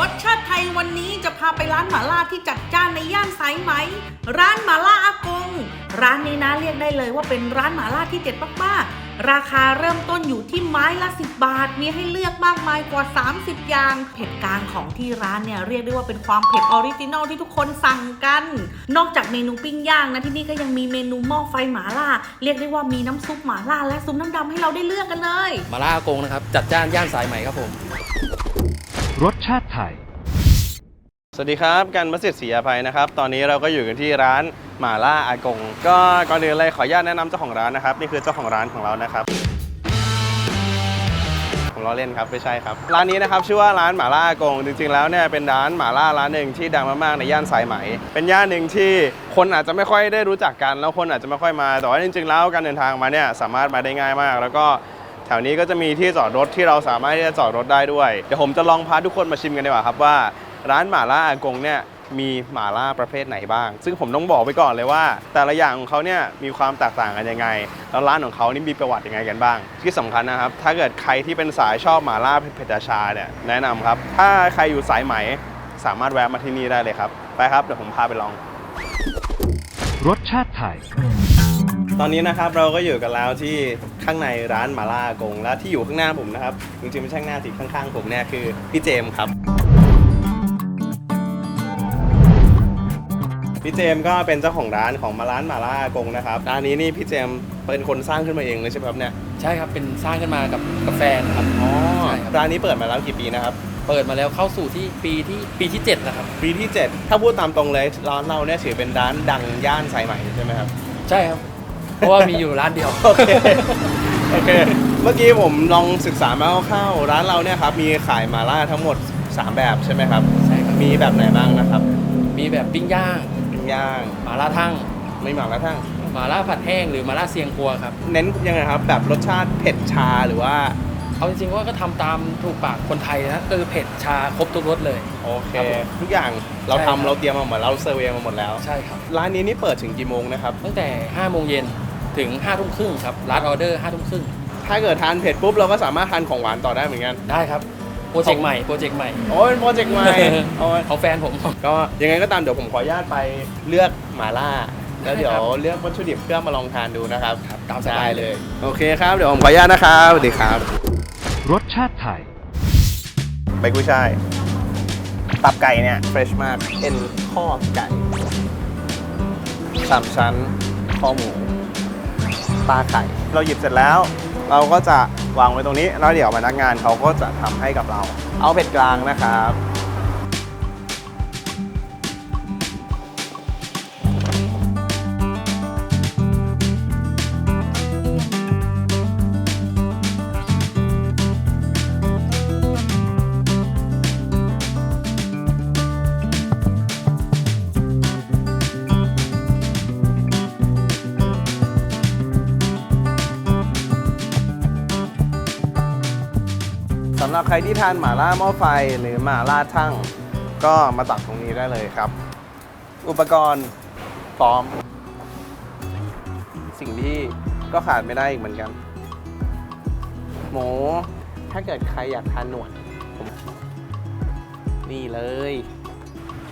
รสชาติไทยวันนี้จะพาไปร้านหมาล่าที่จัดจ้านในย่านสายไหม ร้านหมาล่าอากง ร้านนี้นะเรียกได้เลยว่าเป็นร้านหมาล่าที่เด็ดมากๆ ราคาเริ่มต้นอยู่ที่ไม้ละ 10 บาท มีให้เลือกมากมายกว่า 30 อย่าง เผ็ดกลางของที่ร้านเนี่ยเรียกได้ว่าเป็นความเผ็ดออริจินอลที่ทุกคนสั่งกัน นอกจากเมนูปิ้งย่างนะที่นี่ก็ยังมีเมนูหม้อไฟหมาล่า เรียกได้ว่ามีน้ำซุปหมาล่าและซุปน้ำดำให้เราได้เลือกกันเลย หมาล่าอากงนะครับจัดจ้านย่านสายใหมครับผม รสชาติไทย สวัสดีครับกันมัสยิดศรีอภัยนะครับ ตอนนี้เราก็อยู่กันที่ร้านหม่าล่าอากง ก็ก่อนอื่นเลยขออนุญาตแนะนำเจ้าของร้านนะครับ นี่คือเจ้าของร้านของเรานะครับผมล้อเล่นครับไม่ใช่ครับ ร้านนี้นะครับชื่อว่าร้านหม่าล่าอากง จริงๆแล้วเนี่ยเป็นร้านหม่าล่าร้านหนึ่งที่ดังมากๆในย่านสายไหม เป็นย่านหนึ่งที่คนอาจจะไม่ค่อยได้รู้จักกัน แล้วคนอาจจะไม่ค่อยมาแต่ว่าจริงๆแล้วการเดินทางมาเนี่ยสามารถมาได้ง่ายมาก แล้วก็ ถวนี้ก็จะมีที่จอดรถที่เราสามารถที่จะจอดรถได้ด้วย เดี๋ยวผมจะลองพาทุกคนมาชิมกันดีกว่าครับว่า ร้านหม่าล่าอากงเนี่ยมีหม่าล่าประเภทไหนบ้าง ซึ่งผมต้องบอกไปก่อนเลยว่า แต่ละอย่างของเขาเนี่ยมีความแตกต่างกันยังไง แล้วร้านของเขานี่มีประวัติยังไงกันบ้าง ที่สำคัญนะครับ ถ้าเกิดใครที่เป็นสายชอบหม่าล่าเผ็ดๆชาเนี่ยแนะนำครับ ถ้าใครอยู่สายไหมสามารถแวะมาที่นี่ได้เลยครับ ไปครับเดี๋ยวผมพาไปลอง รสชาติไทย ตอนนี้นะครับเราก็อยู่กันแล้วที่ข้างในร้านหมาล่าอากง และที่อยู่ข้างหน้าผมนะครับจริงๆไม่ใช่ข้างหน้าสิข้างๆผมเนี่ยคือพี่เจมส์ครับพี่เจมส์ก็เป็นเจ้าของร้านของมาร้านหมาล่าอากงนะครับร้านนี้นี่พี่เจมส์เป็นคนสร้างขึ้นมาเองเลยใช่ไหมครับเนี่ยใช่ครับเป็นสร้างขึ้นมากับกาแฟนครับอ๋อใช่ครับร้านนี้เปิดมาแล้วกี่ปีนะครับเปิดมาแล้วเข้าสู่ที่ปีที่ปีที่7แล้วครับปีที่ 7 ถ้าพูดตามตรงเลยร้านเราเนี่ยถือเป็นร้านดังย่านสายใหม่ใช่ไหมครับใช่ครับ เพราะว่ามีอยู่ร้านเดียว โอเค โอเค เมื่อกี้ผมลองศึกษามาคร่าวๆร้านเราเนี่ยครับมีขายหมาล่าทั้งหมด 3 แบบใช่ไหมครับ ใช่ครับ มีแบบไหนบ้างนะครับมีแบบปิ้งย่างปิ้งย่างหมาล่าทั่งไม่หมักแล้วทั้งหมาล่าผัดแห้งหรือหมาล่าเซียงกัวครับเน้นยังไงครับแบบรสชาติเผ็ดชาหรือว่าเอาจริงๆว่าก็ทำตามถูกปากคนไทยนะก็คือเผ็ดชาครบทุกรสเลย โอเคครับผมทุกอย่างเราใช่ครับทำเราเตรียมมาหมดเราเซอร์เวย์มาหมดแล้ว ใช่ครับ ร้านนี้นี่เปิดถึงกี่โมงนะครับตั้งแต่5โมงเย็น ถึง5ทุ่มครึ่งครับร้านออเดอร์5ทุ่มครึ่งถ้าเกิดทานเผ็ดปุ๊บเราก็สามารถทานของหวานต่อได้เหมือนกัน ได้ครับโปรเจกต์ใหม่โปรเจกต์ใหม่โอ้ยเป็นโปรเจกต์ใหม่โอ้ยของแฟนผม ก็ยังไงก็ตามเดี๋ยวผมขออนุญาตไปเลือกหมาล่า แล้วเดี๋ยวได้ครับเลือกวัตถุดิบเพื่อมาลองทานดูนะครับครับตามสบายได้เลย โอเคครับ เดี๋ยวผมขออนุญาตนะครับสวัสดีครับ รสชาติไทยใบกุ้ยช่ายตับไก่เนี่ยเฟรชมากเอ็นข้อไก่สามชั้นข้อหมู ปลาไข่ เราหยิบเสร็จแล้ว เราก็จะวางไว้ตรงนี้ แล้วเดี๋ยวพนักงานเขาก็จะทำให้กับเรา เอาเผ็ดกลางนะครับ บใครที่ทานหม่าล่าหม้อไฟหรือหม่าล่าทั่งก็มาตักตรงนี้ได้เลยครับ อุปกรณ์พร้อม สิ่งที่ก็ขาดไม่ได้อีกเหมือนกัน หมู ถ้าเกิดใครอยากทานหนวด นี่เลย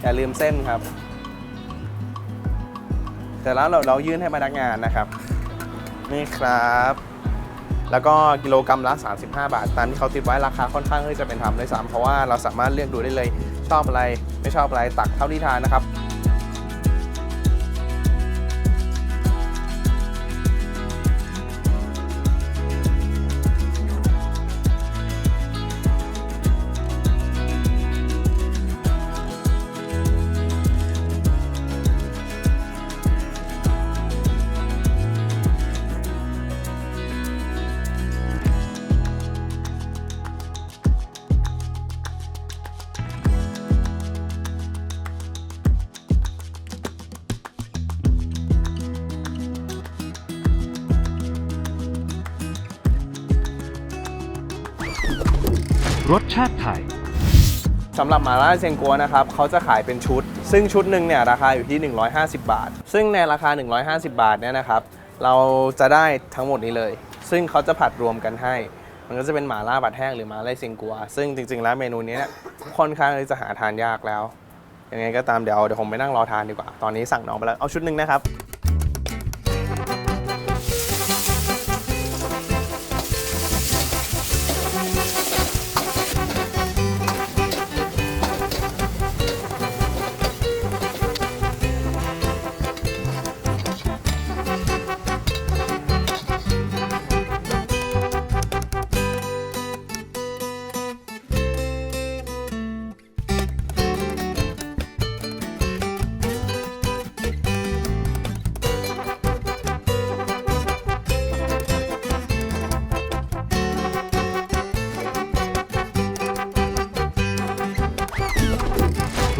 อย่าลืมเส้นครับ แต่แล้วเราเรายื่นให้พนักงานนะครับ นี่ครับ แล้วก็กิโลกรัมละ 35 บาท ตามที่เขาติดไว้ราคาค่อนข้างที่จะเป็นธรรมด้วยซ้ำเพราะว่าเราสามารถเลือกดูได้เลยชอบอะไรไม่ชอบอะไรตักเท่าที่ทานนะครับ รสชาติไทยสำหรับหมาล่าเซงกัวนะครับเขาจะขายเป็นชุด ซึ่งชุดหนึ่งเนี่ยราคาอยู่ที่ 150 บาท ซึ่งในราคา 150 บาทเนี่ยนะครับ เราจะได้ทั้งหมดนี้เลย ซึ่งเขาจะผัดรวมกันให้ มันก็จะเป็นหมาล่าบัดแห้งหรือหมาล่าเซงกัว ซึ่งจริง ๆ แล้วเมนูนี้เนี่ยค่อนข้างที่จะหาทานยากแล้วยังไงก็ตามเดี๋ยวเดี๋ยวผมไปนั่งรอทานดีกว่า ตอนนี้สั่งน้องไปแล้ว เอาชุดหนึ่งนะครับ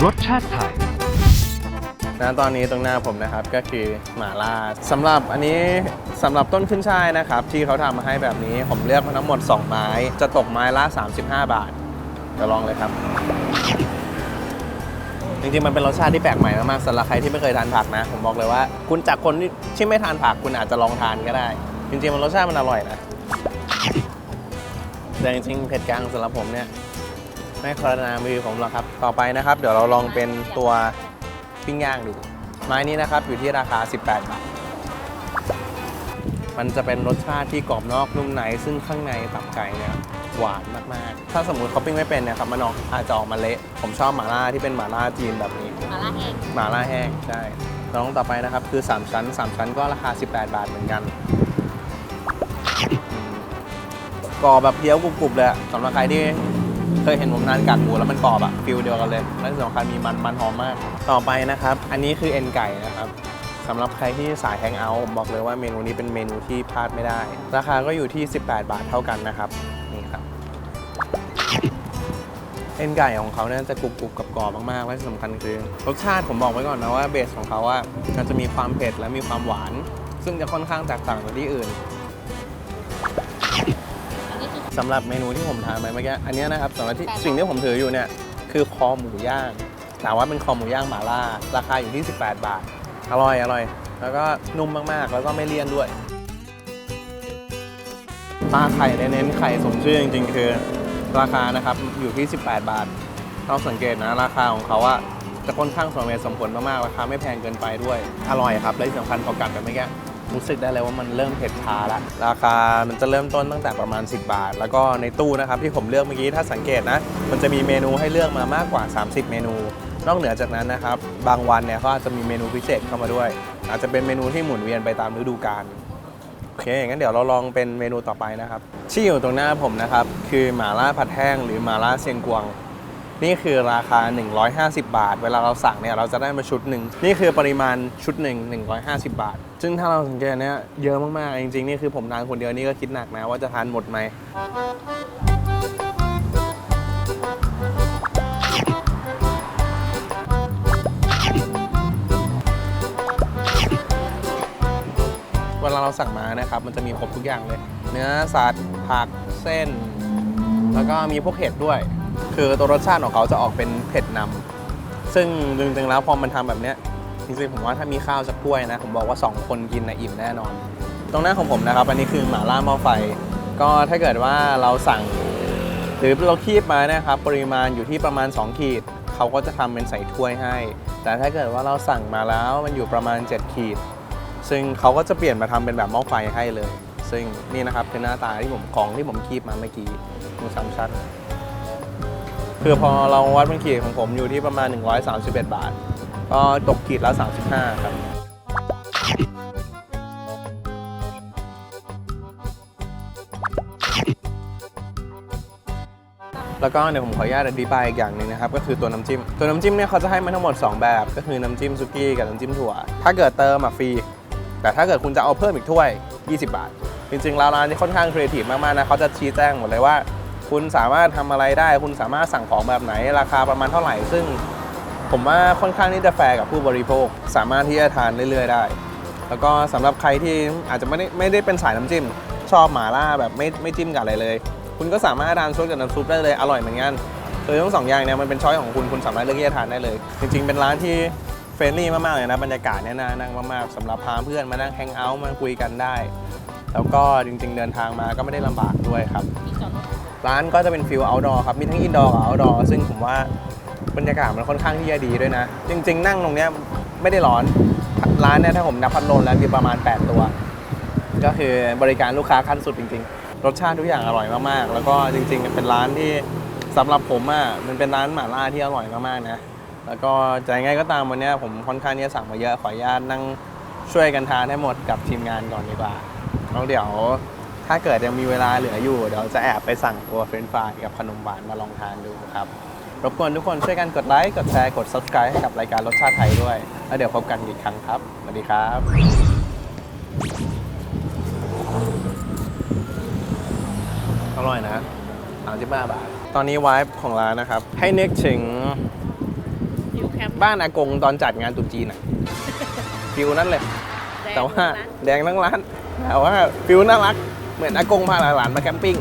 รสชาติไทย นะตอนนี้ตรงหน้าผมนะครับก็คือหมาล่าสำหรับอันนี้สำหรับต้นขึ้นช่ายนะครับ ที่เขาทำมาให้แบบนี้ผมเลือกมาทั้งหมด 2 ไม้ จะตกไม้ละ 35 บาทเดี๋ยวลองเลยครับ จริงๆ มันเป็นรสชาติที่แปลกใหม่มากๆสำหรับใครที่ไม่เคยทานผักนะ ผมบอกเลยว่า คุณจากคนที่ที่ไม่ทานผักคุณอาจจะลองทานก็ได้ จริงๆ มันรสชาติมันอร่อยนะแต่จริงๆเผ็ดกลางสำหรับผมเนี่ย ไม่คอรนามือผมหรอกครับ ต่อไปนะครับ เดี๋ยวเราลองเป็นตัวปิ้งย่างดู ไม้นี้นะครับอยู่ที่ราคา 18 บาท มันจะเป็นรสชาติที่กรอบนอกนุ่มใน ซึ่งข้างในตับไก่เนี่ยหวานมาก ๆ ถ้าสมมติเขาปิ้งไม่เป็นเนี่ยครับมันออกอาจจะออกมาเละ ผมชอบหม่าล่าที่เป็นหม่าล่าจีนแบบนี้มาล่าแห้งหม่าล่าแห้งใช่น้องต่อไปนะครับคือ 3 ชั้น 3 ชั้นก็ราคา 18 บาทเหมือนกันอืมกรอบแบบเคี้ยวกรุบๆเลยอะสำหรับใครที่ เคยเห็นผมนานกัดหมูแล้วมันกรอบอะฟิลเดียวกันเลย และที่สำคัญมีมันมันหอมมาก ต่อไปนะครับ อันนี้คือเอ็นไก่นะครับสำหรับใครที่สายแฮงเอาท์ผมบอกเลยว่าเมนูนี้เป็นเมนูที่พลาดไม่ได้ ราคาก็อยู่ที่ 18 บาทเท่ากันนะครับ นี่ครับ เอ็นไก่ของเขาเนี่ยจะกรุบกรุบกับกรอบมากๆ และที่สำคัญคือ รสชาติผมบอกไว้ก่อนนะว่าเบสของเขาว่ามันจะมีความเผ็ดและมีความหวาน ซึ่งจะค่อนข้างแตกต่างจากที่อื่น สำหรับเมนูที่ผมทานไปเมื่อกี้อันเนี้ยนะครับสำหรับที่แปดบาทสิ่งที่ผมถืออยู่เนี่ยคือคอหมูย่างถามว่าเป็นคอหมูย่างหม่าล่า ราคาอยู่ที่ 18 บาท อร่อยอร่อย แล้วก็นุ่มมากๆ แล้วก็ไม่เลี่ยนด้วยปลาไข่เน้นๆไข่สมชื่อจริงๆ คือ ราคานะครับอยู่ที่ 18 บาทเราสังเกตนะ ราคาของเขาอะจะค่อนข้างสมเหตุสมผลมากๆ ราคาไม่แพงเกินไปด้วย อร่อยครับและที่สำคัญพอกัดไปเมื่อกี้ รู้สึกได้เลยว่ามันเริ่มเผ็ดชาล้วราคามันจะเริ่มต้นตั้งแต่ประมาณ 10 บาท แล้วก็ในตู้นะครับที่ผมเลือกเมื่อกี้ถ้าสังเกตนะ มันจะมีเมนูให้เลือกมามากกว่า 30 เมนู นอกเหนือจากนั้นนะครับ บางวันเนี่ยเขาอาจจะมีเมนูพิเศษเข้ามาด้วย อาจจะเป็นเมนูที่หมุนเวียนไปตามฤดูกาลโอเค งั้นเดี๋ยวเราลองเป็นเมนูต่อไปนะครับที่อยู่ตรงหน้าผมนะครับ คือหม่าล่าผัดแห้งหรือหม่าล่าเซียงกวง นี่คือราคา 150 บาท เวลาเราสั่งเนี่ยเราจะได้มาชุดหนึ่งนี่คือปริมาณชุดหนึ่ง150 บาท ซึ่งถ้าเราสังเกตเนี่ยเยอะมากๆจริงๆนี่คือผมทานคนเดียวนี่ก็คิดหนักนะว่าจะทานหมดไหมเวลาเราสั่งมานะครับมันจะมีครบทุกอย่างเลย เนื้อสัตว์ผักเส้น แล้วก็มีพวกเห็ดด้วย คือตัวรสชาติของเขาจะออกเป็นเผ็ดนำซึ่งจริงๆแล้วพอมันทำแบบเนี้ยจริงๆผมว่าถ้ามีข้าวสักถ้วยนะ ผมบอกว่า 2 คนกินนะอิ่มแน่นอน ตรงหน้าของผมนะครับ อันนี้คือหม่าล่าหม้อไฟ ก็ถ้าเกิดว่าเราสั่ง หรือเราคีบมานะครับ ปริมาณอยู่ที่ประมาณ 2 ขีด เขาก็จะทำเป็นใส่ถ้วยให้ แต่ถ้าเกิดว่าเราสั่งมาแล้วมันอยู่ประมาณ 7 ขีด ซึ่งเขาก็จะเปลี่ยนมาทำเป็นแบบหม้อไฟให้เลย ซึ่งนี่นะครับคือหน้าตาที่ผมของที่ผมคีบมาเมื่อกี้มูสามชั้น คือพอเราวัดเป็นขีดของผมอยู่ที่ประมาณ 131 บาท ก็ตกขีดละ 35 ครับ แล้วก็เดี๋ยวผมขออนุญาตอธิบายอีกอย่างหนึ่งนะครับ ก็คือตัวน้ำจิ้ม ตัวน้ำจิ้มเนี่ยเขาจะให้มาทั้งหมด 2 แบบ ก็คือน้ำจิ้มซุกี้กับน้ำจิ้มถั่ว ถ้าเกิดเติมอะฟรี แต่ถ้าเกิดคุณจะเอาเพิ่มอีกถ้วย 20 บาท จริงๆแล้วร้านนี้ค่อนข้างครีเอทีฟมากๆนะเขาจะชี้แจ้งหมดเลยว่า คุณสามารถทำอะไรได้ คุณสามารถสั่งของแบบไหน ราคาประมาณเท่าไหร่ ซึ่งผมว่าค่อนข้างที่จะแฟร์กับผู้บริโภค สามารถที่จะทานเรื่อยๆได้ แล้วก็สำหรับใครที่อาจจะไม่ได้ไม่ได้เป็นสายน้ำจิ้ม ชอบหมาล่าแบบไม่ไม่จิ้มกับอะไรเลย คุณก็สามารถทานซุปกับน้ำซุปได้เลยอร่อยเหมือนกันคือทั้งสองอย่างเนี่ยมันเป็นช้อยของคุณคุณสามารถเลือกที่จะทานได้เลย จริง ๆ เป็นร้านที่เฟรนลี่มากๆเลยนะบรรยากาศเนี่ยน่านั่งมากๆสำหรับพาเพื่อนมานั่งแฮงเอาท์มาคุยกันได้ แล้วก็จริง ๆ เดินทางมาก็ไม่ได้ลำบากด้วยครับ ร้านก็จะเป็นฟิล outdoor ครับ มีทั้ง indoor กับ outdoor ซึ่งผมว่าบรรยากาศมันค่อนข้างที่จะดีด้วยนะ จริง ๆ นั่งตรงเนี้ยไม่ได้ร้อน ร้านเนี่ยถ้าผมนับพัดลมแล้วมีประมาณ 8 ตัว ก็คือบริการลูกค้าขั้นสุดจริง ๆ รสชาติทุกอย่างอร่อยมากๆ แล้วก็จริง ๆ เป็นร้านที่สำหรับผมอะมันเป็นร้านหม่าล่าที่อร่อยมากๆนะ แล้วก็จะยังไงก็ตามวันเนี้ยผมค่อนข้างที่จะสั่งมาเยอะขออนุญาตนั่งช่วยกันทานให้หมดกับทีมงานก่อนดีกว่า แล้วเดี๋ยวถ้าเกิดยังมีเวลาเหลืออยู่ เดี๋ยวจะแอบไปสั่งตัวเฟรนช์ฟรายกับขนมหวานมาลองทานดูครับ รบกวนทุกคนช่วยกันกดไลค์ กดแชร์ กด subscribe ให้กับรายการรสชาติไทยด้วย แล้วเดี๋ยวพบกันอีกครั้งครับ สวัสดีครับ อร่อยนะ35บาท ตอนนี้วายของร้านนะครับ ให้นึกถึงฟิวแคมป์บ้านอากงตอนจัดงานตรุษจีนอะฟิลนั่นเลย แต่ว่าแดงทั้งร้าน แต่ว่าฟิลน่ารักเหมือนอากงพาหลานมาแคมปิ้ง